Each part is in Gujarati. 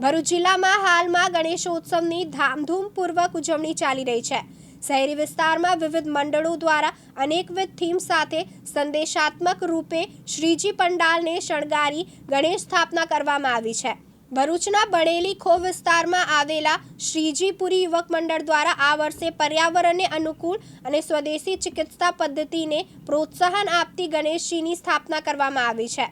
ભરૂચ જિલ્લામાં હાલમાં ગણેશોત્સવની ધામધૂમપૂર્વક ઉજવણી ચાલી રહી છે. શહેરી વિસ્તારમાં વિવિધ મંડળો દ્વારા અનેકવિધ થીમ સાથે સંદેશાત્મક રૂપે શ્રીજી પંડાલને શણગારી ગણેશ સ્થાપના કરવામાં આવી છે. ભરૂચના બણેલી ખો વિસ્તારમાં આવેલા શ્રીજીપુરી યુવક મંડળ દ્વારા આ વર્ષે પર્યાવરણને અનુકૂળ અને સ્વદેશી ચિકિત્સા પદ્ધતિને પ્રોત્સાહન આપતી ગણેશજીની સ્થાપના કરવામાં આવી છે.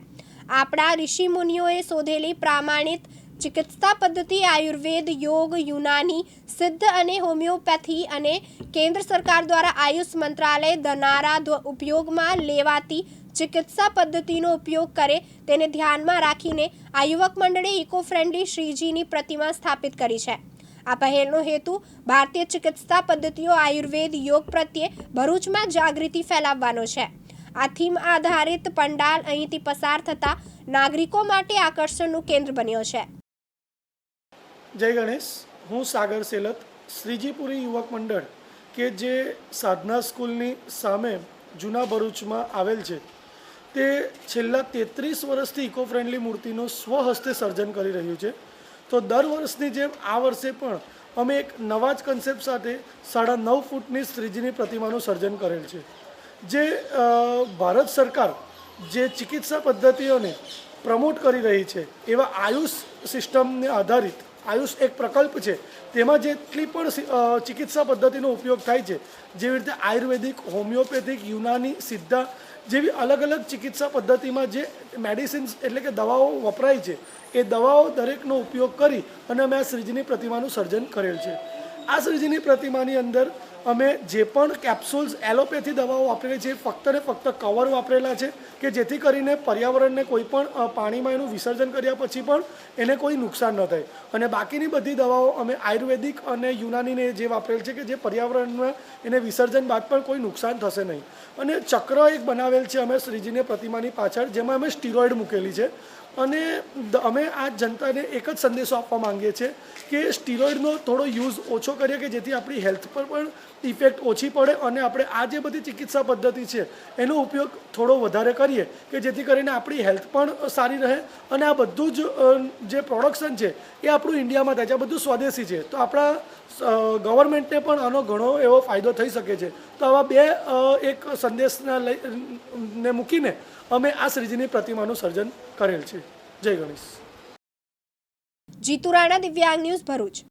આપણા ઋષિ મુનિઓએ શોધેલી પ્રામાણિત ચિકિત્સા પદ્ધતિ, આયુર્વેદ, યોગ, યુનાની, સિદ્ધ અને હોમિયોપેથી અને કેન્દ્ર સરકાર દ્વારા આયુષ મંત્રાલય દ્વ- ઉપયોગમાં લેવાતી ચિકિત્સા પદ્ધતિનો ઉપયોગ કરે તેને ધ્યાનમાં રાખીને આ યુવક મંડળે ઇકો ફ્રેન્ડલી શ્રીજીની પ્રતિમા સ્થાપિત કરી છે. આ પહેલનો હેતુ ભારતીય ચિકિત્સા પદ્ધતિઓ આયુર્વેદ યોગ પ્રત્યે ભરૂચમાં જાગૃતિ ફેલાવવાનો છે. આ થીમ આધારિત પંડાલ અહીંથી પસાર થતા નાગરિકો માટે આકર્ષણનું કેન્દ્ર બન્યો છે. જય ગણેશ, હું સાગર સેલત, શ્રીજીપુરી યુવક મંડળ, કે જે સાધના સ્કૂલની સામે જૂના ભરૂચમાં આવેલ છે. તે છેલ્લા તેત્રીસ વર્ષથી ઇકો ફ્રેન્ડલી મૂર્તિનું સ્વહસ્તે સર્જન કરી રહ્યું છે. તો દર વર્ષની જેમ આ વર્ષે પણ અમે એક નવા જ કન્સેપ્ટ સાથે સાડા નવ ફૂટની શ્રીજીની પ્રતિમાનું સર્જન કરેલ છે. જે ભારત સરકાર જે ચિકિત્સા પદ્ધતિઓને પ્રમોટ કરી રહી છે, એવા આયુષ સિસ્ટમને આધારિત આયુષ એક પ્રકલ્પ છે. તેમાં જેટલી પણ ચિકિત્સા પદ્ધતિનો ઉપયોગ થાય છે, જેવી રીતે આયુર્વેદિક, હોમિયોપેથિક, યુનાની, સિદ્ધા જેવી અલગ અલગ ચિકિત્સા પદ્ધતિમાં જે મેડિસિન્સ એટલે કે દવાઓ વપરાય છે, એ દવાઓ દરેકનો ઉપયોગ કરી અને અમે આ શ્રીજીની પ્રતિમાનું સર્જન કરેલ છે. આ શ્રીજીની પ્રતિમાની અંદર અમે જે પણ કેપ્સ્યુલ્સ એલોપેથી દવાઓ વાપરેલી છે ફક્ત ને ફક્ત કવર વાપરેલા છે કે જેથી કરીને પર્યાવરણને કોઈ પણ પાણીમાં એનું વિસર્જન કર્યા પછી પણ એને કોઈ નુકસાન ન થાય. અને બાકીની બધી દવાઓ અમે આયુર્વેદિક અને યુનાનીને જે વાપરેલ છે કે જે પર્યાવરણમાં એને વિસર્જન બાદ પણ કોઈ નુકસાન થશે નહીં. અને ચક્ર એક બનાવેલ છે અમે શ્રીજીની પ્રતિમાની પાછળ, જેમાં અમે સ્ટીરોઇડ મૂકેલી છે. અને અમે આ જનતાને એક જ સંદેશો આપવા માંગીએ છીએ કે સ્ટીરોઇડનો થોડો યુઝ ઓછો કરીએ કે જેથી આપણી હેલ્થ પર પણ ઇફેક્ટ ઓછી પડે અને આપણે આ જે બધી ચિકિત્સા પદ્ધતિ છે, એનો ઉપયોગ થોડો વધારે કરીએ કે જેથી કરીને આપણી હેલ્થ પણ સારી રહે અને આ બધું જ જે પ્રોડક્શન છે, એ આપણું ઇન્ડિયામાં થાય છે. આ બધું સ્વદેશી છે. તો આપણા ગવર્મેન્ટને પણ આનો ઘણો એવો ફાયદો થઈ શકે છે. તો આવા બે એક સંદેશના લઈ, ને મૂકીને અમે આ શ્રીજીની પ્રતિમાનું સર્જન કરેલ છે. જય ગણેશ. જીતુ રાણા દિવ્યાંગ ન્યૂઝ ભરૂચ.